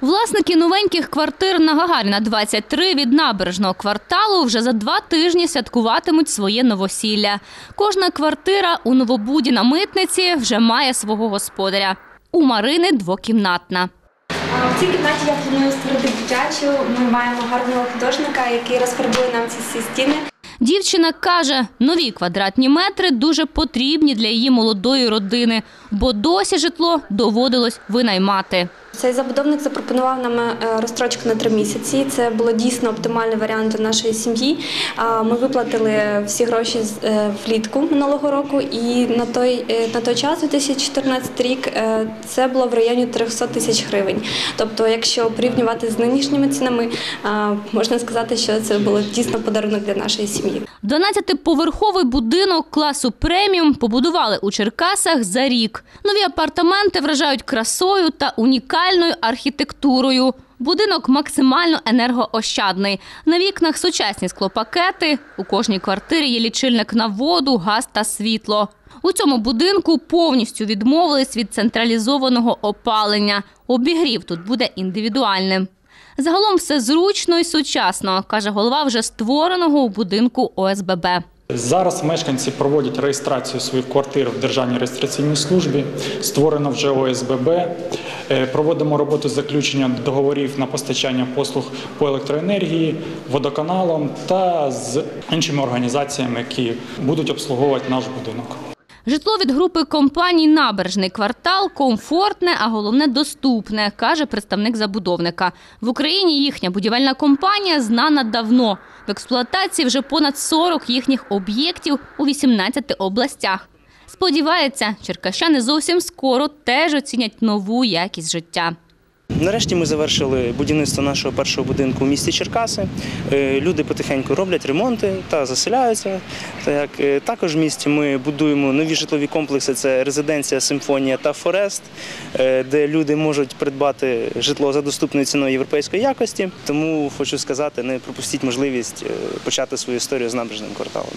Власники новеньких квартир на Гагаріна 23 від набережного кварталу вже за два тижні святкуватимуть своє новосілля. Кожна квартира у новобуді на митниці вже має свого господаря. У Марини двокімнатна. В цій кімнаті я планую створити дитячу. Ми маємо гарного художника, який розфарбує нам ці всі стіни. Дівчина каже, нові квадратні метри дуже потрібні для її молодої родини, бо досі житло доводилось винаймати. Цей забудовник запропонував нам е, розстрочку на три місяці. Це було дійсно оптимальний варіант для нашої сім'ї. Ми виплатили всі гроші е, влітку минулого року, і на той е, на той час, 2014 рік, це було в районі 300 тисяч гривень. Тобто, якщо порівнювати з нинішніми цінами, можна сказати, що це було дійсно подарунок для нашої сім'ї. 12-поверховий будинок класу преміум побудували у Черкасах за рік. Нові апартаменти вражають красою та унікальною архітектурою. Будинок максимально енергоощадний. На вікнах сучасні склопакети. У кожній квартирі є лічильник на воду, газ та світло. У цьому будинку повністю відмовились від централізованого опалення. Обігрів тут буде індивідуальним. Загалом все зручно і сучасно, каже голова вже створеного у будинку ОСББ. Зараз мешканці проводять реєстрацію своїх квартир в Державній реєстраційній службі. Створено вже ОСББ. Е, Проводимо роботу заключення договорів на постачання послуг по електроенергії, водоканалам та з іншими організаціями, які будуть обслуговувати наш будинок. Житло від групи компаній Набережний квартал комфортне, а головне доступне, каже представник забудовника. В Україні їхня будівельна компанія знана давно. В експлуатації вже понад 40 їхніх об'єктів у 18 областях. Сподівається, черкащани зовсім скоро теж оцінять нову якість життя. Нарешті ми завершили будівництво нашого першого будинку в місті Черкаси. Е, Люди потихеньку роблять ремонти та заселяються. Е, також в місті ми будуємо нові житлові комплекси. Це резиденція Симфонія та Форест, е, де люди можуть придбати житло за доступною ціною європейської якості. Тому хочу сказати, не пропустіть можливість почати свою історію з набережним кварталом.